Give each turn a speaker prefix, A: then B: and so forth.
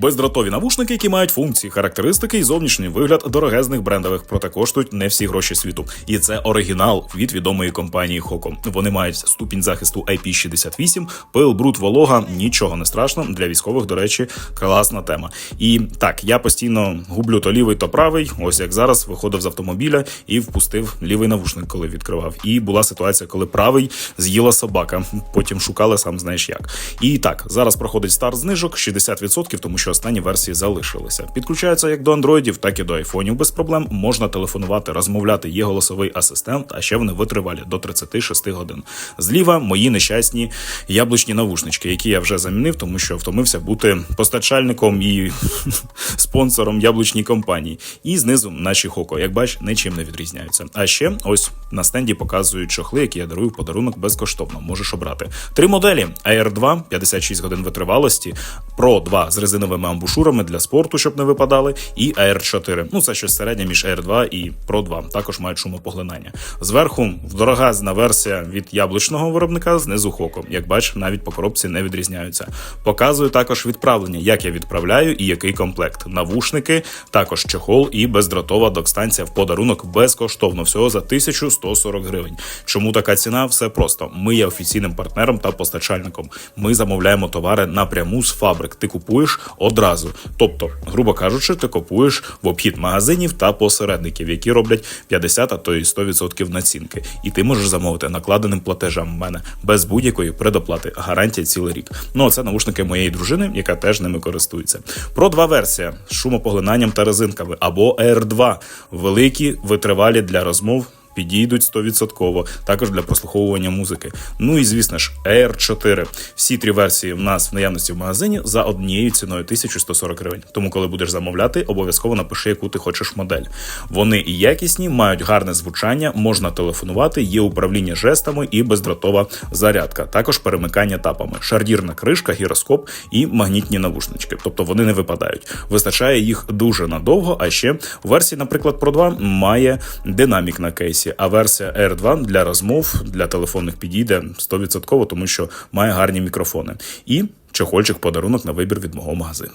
A: Бездротові навушники, які мають функції, характеристики і зовнішній вигляд дорогезних брендових, проте коштують не всі гроші світу. І це оригінал від відомої компанії Хоко. Вони мають ступінь захисту IP68, пил, бруд, волога, нічого не страшно. Для військових, до речі, класна тема. І так, я постійно гублю то лівий, то правий. Ось як зараз виходив з автомобіля і впустив лівий навушник, коли відкривав. І була ситуація, коли правий з'їла собака. Потім шукали сам знаєш як. І так, зараз проходить старт знижок 60%, тому що останні версії залишилися. Підключаються як до андроїдів, так і до айфонів без проблем. Можна телефонувати, розмовляти. Є голосовий асистент, а ще вони витривалі до 36 годин. Зліва мої нещасні яблучні навушнички, які я вже замінив, тому що втомився бути постачальником і спонсором яблучній компанії. І знизу наші хоко, як бач, нічим не відрізняються. А ще ось на стенді показують чохли, які я дарую в подарунок безкоштовно. Можеш обрати три моделі: Air 2 56 годин витривалості, Pro 2 з резиновими амбушурами для спорту, щоб не випадали, і Air 4. Ну це щось середнє між Air 2 і Pro 2. Також мають шумопоглинання. Зверху дорогазна версія від яблучного виробника, знизу хоко. Як бач, навіть по коробці не відрізняються. Показую також відправлення, як я відправляю і який комплект. Навушники, також чехол і бездротова док-станція в подарунок безкоштовно всього за 1140 гривень. Чому така ціна? Все просто. Ми є офіційним партнером та постачальником. Ми замовляємо товари напряму з фабрик. Ти купуєш одразу. Тобто, грубо кажучи, ти купуєш в обхід магазинів та посередників, які роблять 50, а то й 100% націнки. І ти можеш замовити накладеним платежем в мене без будь-якої предоплати. Гарантія цілий рік. Ну це наушники моєї дружини, яка теж ними користується. Про два версія з шумопоглинанням та резинками або Air 2 великі, витривалі для розмов. Підійдуть 100%, також для прослуховування музики. Ну і звісно ж, Air 4. Всі три версії в нас в наявності в магазині за однією ціною 1140 гривень. Тому, коли будеш замовляти, обов'язково напиши, яку ти хочеш модель. Вони і якісні, мають гарне звучання, можна телефонувати, є управління жестами і бездротова зарядка. Також перемикання тапами, шардірна кришка, гіроскоп і магнітні навушнички. Тобто вони не випадають. Вистачає їх дуже надовго. А ще версія, наприклад, Pro 2 має динамік на кейсі, а версія Air 2 для розмов для телефонних підійде 100%, тому що має гарні мікрофони. І чохольчик подарунок на вибір від мого магазину.